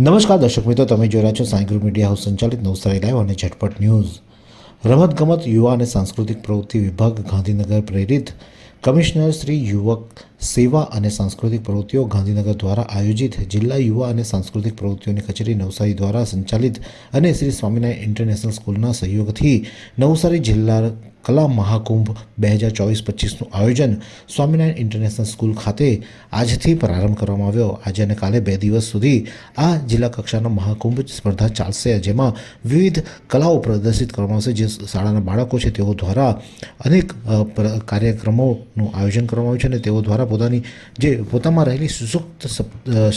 નમસ્કાર દર્શક મિત્રો, તમે જોઈ રહ્યા છો સાંઈ મીડિયા હાઉસ સંચાલિત નવસારી લાઈવ અને ઝટપટ ન્યૂઝ. રમતગમત, યુવા અને સાંસ્કૃતિક પ્રવૃત્તિ વિભાગ ગાંધીનગર પ્રેરિત કમિશનર શ્રી યુવક સેવા અને સાંસ્કૃતિક પ્રવૃત્તિઓ ગાંધીનગર દ્વારા આયોજિત જિલ્લા યુવા અને સાંસ્કૃતિક પ્રવૃત્તિઓની કચેરી નવસારી દ્વારા સંચાલિત અને શ્રી સ્વામિનારાયણ ઇન્ટરનેશનલ સ્કૂલના સહયોગથી નવસારી જિલ્લા કલા મહાકુંભ બે હજાર ચોવીસ પચીસનું આયોજન સ્વામિનારાયણ ઇન્ટરનેશનલ સ્કૂલ ખાતે આજથી પ્રારંભ કરવામાં આવ્યો. આજે અને કાલે બે દિવસ સુધી આ જિલ્લા કક્ષાનો મહાકુંભ સ્પર્ધા ચાલશે, જેમાં વિવિધ કલાઓ પ્રદર્શિત કરવામાં આવશે. જે શાળાના બાળકો છે તેઓ દ્વારા અનેક કાર્યક્રમોનું આયોજન કરવામાં આવ્યું છે અને તેઓ દ્વારા પોતાની જે પોતામાં રહેલી સુસુપ્ત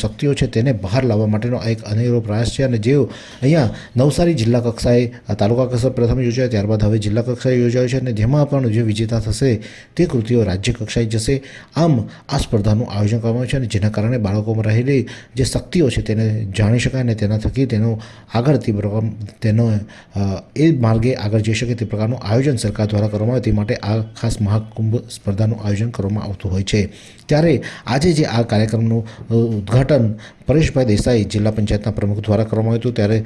શક્તિઓ છે તેને બહાર લાવવા માટેનો એક અનેરો પ્રયાસ છે અને જેઓ અહીંયા નવસારી જિલ્લા કક્ષાએ તાલુકા કક્ષા પ્રથમ યોજાય, ત્યારબાદ હવે જિલ્લા કક્ષાએ યોજાયો છે અને જેમાં પણ જે વિજેતા થશે તે કૃતિઓ રાજ્ય કક્ષાએ જશે. આમ આ સ્પર્ધાનું આયોજન કરવામાં છે અને જેના કારણે બાળકોમાં રહેલી જે શક્તિઓ છે તેને જાણી શકાય અને તેના થકી તેનો આગળ તે તેનો એ માર્ગે આગળ જઈ શકે તે પ્રકારનું આયોજન સરકાર દ્વારા કરવામાં આવે તે માટે આ ખાસ મહાકુંભ સ્પર્ધાનું આયોજન કરવામાં આવતું હોય છે. ત્યારે આજે જે આ કાર્યક્રમનું ઉદ્ઘાટન પરેશભાઈ દેસાઈ જિલ્લા પંચાયતના પ્રમુખ દ્વારા કરવામાં આવ્યું હતું, ત્યારે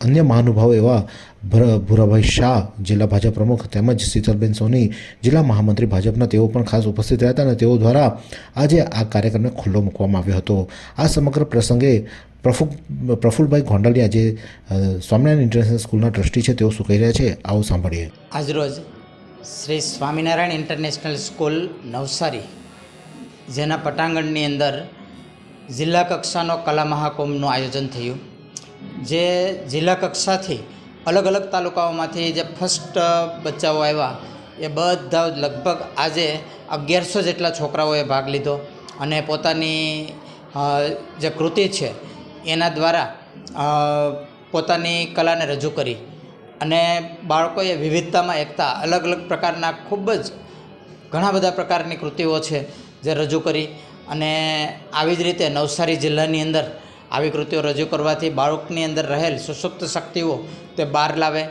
અન્ય મહાનુભાવો એવા ભર- ભૂરાભાઈ શાહ જિલ્લા ભાજપ પ્રમુખ તેમજ શીતલબેન સોની જિલ્લા મહામંત્રી ભાજપના તેઓ પણ ખાસ ઉપસ્થિત રહ્યા હતા અને તેઓ દ્વારા આજે આ કાર્યક્રમને ખુલ્લો મૂકવામાં આવ્યો હતો. આ સમગ્ર પ્રસંગે પ્રફુ પ્રફુલભાઈ ગોંડલિયા જે સ્વામિનારાયણ ઇન્ટરનેશનલ સ્કૂલના ટ્રસ્ટી છે, તેઓ શું કહી રહ્યા છે, આવો સાંભળીએ. આજરોજ શ્રી સ્વામિનારાયણ ઇન્ટરનેશનલ સ્કૂલ નવસારી જેના પટાંગણની અંદર જિલ્લા કક્ષાનો કલા મહાકુંભનું આયોજન થયું. જે જિલ્લા કક્ષાથી અલગ અલગ તાલુકાઓમાંથી જે ફર્સ્ટ બચ્ચાઓ આવ્યા, એ બધા લગભગ આજે અગિયારસો જેટલા છોકરાઓએ ભાગ લીધો અને પોતાની જે કૃતિ છે, એના દ્વારા પોતાની કલાને રજૂ કરી. અને બાળકોએ વિવિધતામાં એકતા, અલગ અલગ પ્રકારના ખૂબ જ ઘણા બધા પ્રકારની કૃતિઓ છે. જે રજૂ કરી અને આવી જ રીતે નવસારી જિલ્લાની અંદર આવી કૃતિઓ રજૂ કરવાથી બાળકની અંદર રહેલ સુષુપ્ત શક્તિઓ તે બહાર લાવે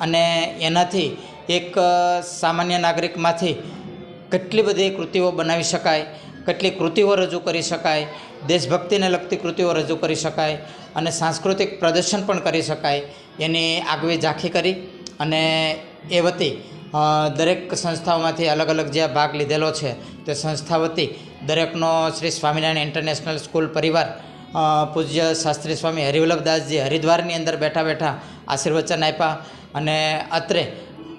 અને એનાથી એક સામાન્ય નાગરિકમાંથી કેટલી બધી કૃતિઓ બનાવી શકાય, કેટલી કૃતિઓ રજૂ કરી શકાય, દેશભક્તિને લગતી કૃતિઓ રજૂ કરી શકાય અને સાંસ્કૃતિક પ્રદર્શન પણ કરી શકાય એની આગવી ઝાંખી કરી અને એ વતી દરેક સંસ્થાઓમાંથી અલગ અલગ જે ભાગ લીધેલો છે, તે સંસ્થા વતી દરેકનો શ્રી સ્વામિનારાયણ ઇન્ટરનેશનલ સ્કૂલ પરિવાર પૂજ્ય શાસ્ત્રી સ્વામી હરિવલ્લભદાસજી હરિદ્વારની અંદર બેઠા બેઠા આશીર્વચન આપ્યા અને અત્રે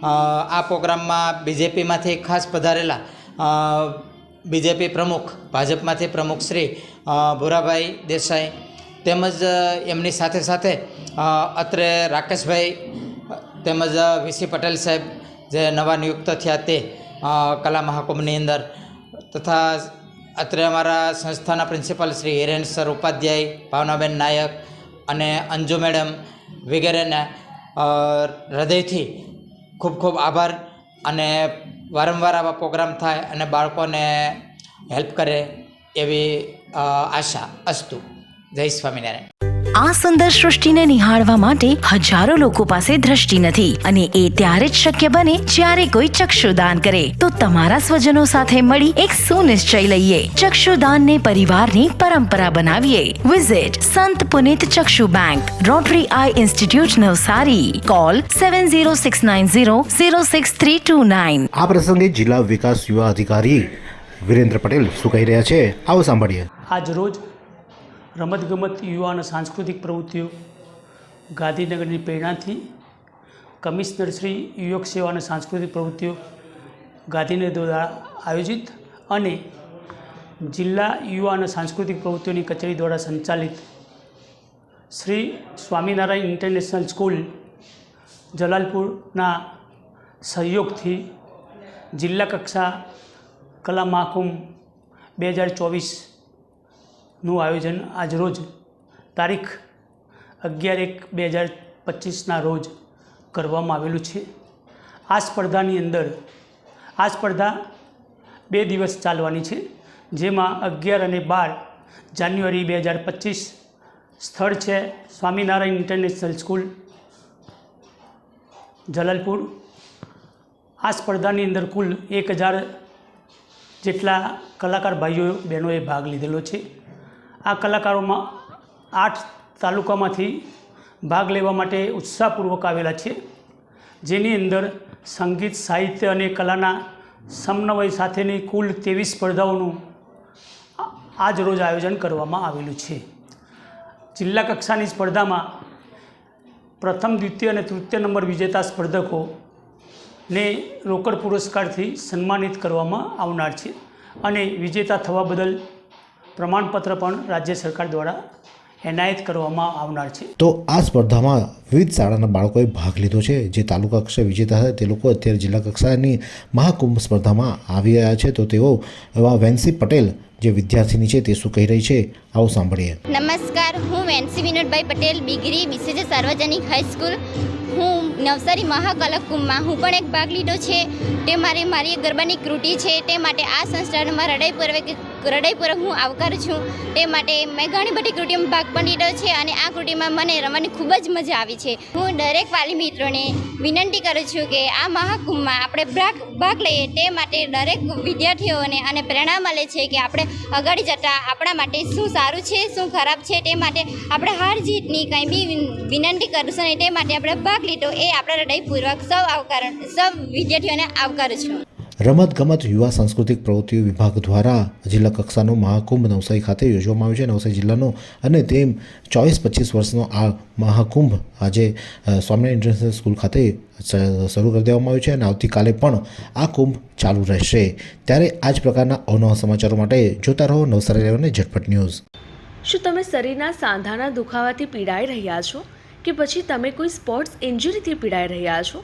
આ પ્રોગ્રામમાં બીજેપીમાંથી ખાસ પધારેલા બીજેપી પ્રમુખ, ભાજપમાંથી પ્રમુખ શ્રી ભુરાભાઈ દેસાઈ તેમજ એમની સાથે સાથે અત્રે રાકેશભાઈ તેમજ વીસી પટેલ સાહેબ જે નવા નિયુક્ત થયા તે કલા મહાકુંભની અંદર. તથા અત્રે અમારા સંસ્થાના પ્રિન્સિપાલ શ્રી હિરેન સર ઉપાધ્યાય, ભાવનાબેન નાયક અને અંજુ મેડમ વગેરેને હૃદયથી ખૂબ ખૂબ આભાર અને વારંવાર આવા પ્રોગ્રામ થાય અને બાળકોને હેલ્પ કરે એવી આશા અસ્તુ. જય સ્વામિનારાયણ. આ સુંદર સૃષ્ટિને નિહાળવા માટે હજારો લોકો પાસે દ્રષ્ટિ નથી અને એ ત્યારે જ શક્ય બને જ્યારે કોઈ ચક્ષુદાન કરે. તો તમારા સ્વજનો સાથે મળી એક સુનિશ્ચય લઈએ. ચક્ષુદાનને પરિવારની પરંપરા બનાવીએ. વિઝિટ સંત પુનિત ચક્ષુ bank rotary eye institute Navsari. Call seven zero six nine zero zero six three two nine આ પ્રસંગે જિલ્લા વિકાસ યુવા અધિકારી વિરેન્દ્ર પટેલ શું કહી રહ્યા છે? આવો સાંભળીએ. આજ રોજ રમતગમત યુવા અને સાંસ્કૃતિક પ્રવૃત્તિઓ. ગાંધીનગરની પ્રેરણાથી કમિશનર શ્રી યુવક સેવા અને સાંસ્કૃતિક પ્રવૃત્તિઓ ગાંધીનગર દ્વારા આયોજિત અને જિલ્લા યુવા અને સાંસ્કૃતિક પ્રવૃત્તિઓની કચેરી દ્વારા સંચાલિત શ્રી સ્વામિનારાયણ ઇન્ટરનેશનલ સ્કૂલ જલાલપુરના સહયોગથી જિલ્લા કક્ષા કલા મહાકુંભ બે હજાર ચોવીસનું આયોજન આજરોજ તારીખ અગિયાર એક બે હજાર પચીસના રોજ કરવામાં આવેલું છે. આ સ્પર્ધાની અંદર આ સ્પર્ધા બે દિવસ ચાલવાની છે. જેમાં અગિયાર અને બાર જાન્યુઆરી બે હજાર પચીસ સ્થળ છે સ્વામિનારાયણ ઇન્ટરનેશનલ સ્કૂલ, જલાલપુર. આ સ્પર્ધાની અંદર કુલ એક હજાર જેટલા કલાકાર ભાઈઓ બહેનોએ ભાગ લીધેલો છે. આ કલાકારોમાં આઠ તાલુકામાંથી ભાગ લેવા માટે ઉત્સાહપૂર્વક આવેલા છે. જેની અંદર સંગીત, સાહિત્ય અને કલાના સમન્વય સાથેની કુલ ત્રેવીસ સ્પર્ધાઓનું આજ રોજ આયોજન કરવામાં આવેલું છે. જિલ્લા કક્ષાની સ્પર્ધામાં પ્રથમ, દ્વિતીય અને તૃતીય નંબર વિજેતા સ્પર્ધકોને રોકડ પુરસ્કારથી સન્માનિત કરવામાં આવનાર છે. અને વિજેતા થવા બદલ પ્રમાણપત્ર પણ રાજ્ય સરકાર દ્વારા એનાયત કરવામાં આવનાર છે. તો આ સ્પર્ધામાં વિવિધ શાળાના બાળકોએ ભાગ લીધો છે. જે તાલુકા કક્ષાએ વિજેતા હતા તે લોકો અત્યારે જિલ્લા કક્ષાની મહાકુંભ સ્પર્ધામાં આવી રહ્યા છે. તો તેઓ એવા વેન્સી પટેલ જે વિદ્યાર્થીની છે તે શું કહી રહી છે? આવો સાંભળીએ. નમસ્કાર હું વેન્સી વિનોદભાઈ પટેલ બિગરી બીસીજે સાર્વજનિક હાઈસ્કૂલ હું નવસારી મહાકલકુંભમાં હું પણ એક ભાગ લીધો છે. તે મારી મારી ગરબાની કૃતિ છે. તે માટે આ સંસ્થાનમાં હૃદયપૂર્વક હૃદયપૂર્વક હું આવકારું છું. તે માટે મેં ઘણી બધી કૃતિઓમાં ભાગ પણ લીધો છે અને આ કૃતિમાં મને રમવાની ખૂબ જ મજા આવી છે. હું દરેક વાલી મિત્રોને વિનંતી કરું છું કે આ મહાકુંભમાં આપણે ભાગ ભાગ લઈએ. તે માટે દરેક વિદ્યાર્થીઓને અને પ્રેરણા મળે છે કે આપણે આગળ જતાં આપણા માટે શું સારું છે, શું ખરાબ છે, તે માટે આપણે હાર જીતની કંઈ બી વિનંતી કરશું નહીં તે માટે આપણે ભાગ લીધો. એ આપણા હૃદયપૂર્વક સૌ આવકારણ સૌ વિદ્યાર્થીઓને આવકારું છું. રમત ગમત યુવા સાંસ્કૃતિક પ્રવૃત્તિઓ વિભાગ દ્વારા જિલ્લા કક્ષાનો મહાકુંભ નવસારી ખાતે યોજવામાં આવ્યો છે. નવસારી જિલ્લાનો અને તેમ ચોવીસ પચીસ વર્ષનો આ મહાકુંભ આજે સ્વામિનારાયણ ઇન્ટરનેશનલ સ્કૂલ ખાતે શરૂ કરી દેવામાં આવ્યો છે અને આવતીકાલે પણ આ કુંભ ચાલુ રહેશે. ત્યારે આ જ પ્રકારના અવનવા સમાચારો માટે જોતા રહો નવસારી રહેવાને ઝટપટ ન્યૂઝ. શું તમે શરીરના સાંધાના દુખાવાથી પીડાઈ રહ્યા છો? કે પછી તમે કોઈ સ્પોર્ટ્સ ઇન્જરીથી પીડાઈ રહ્યા છો?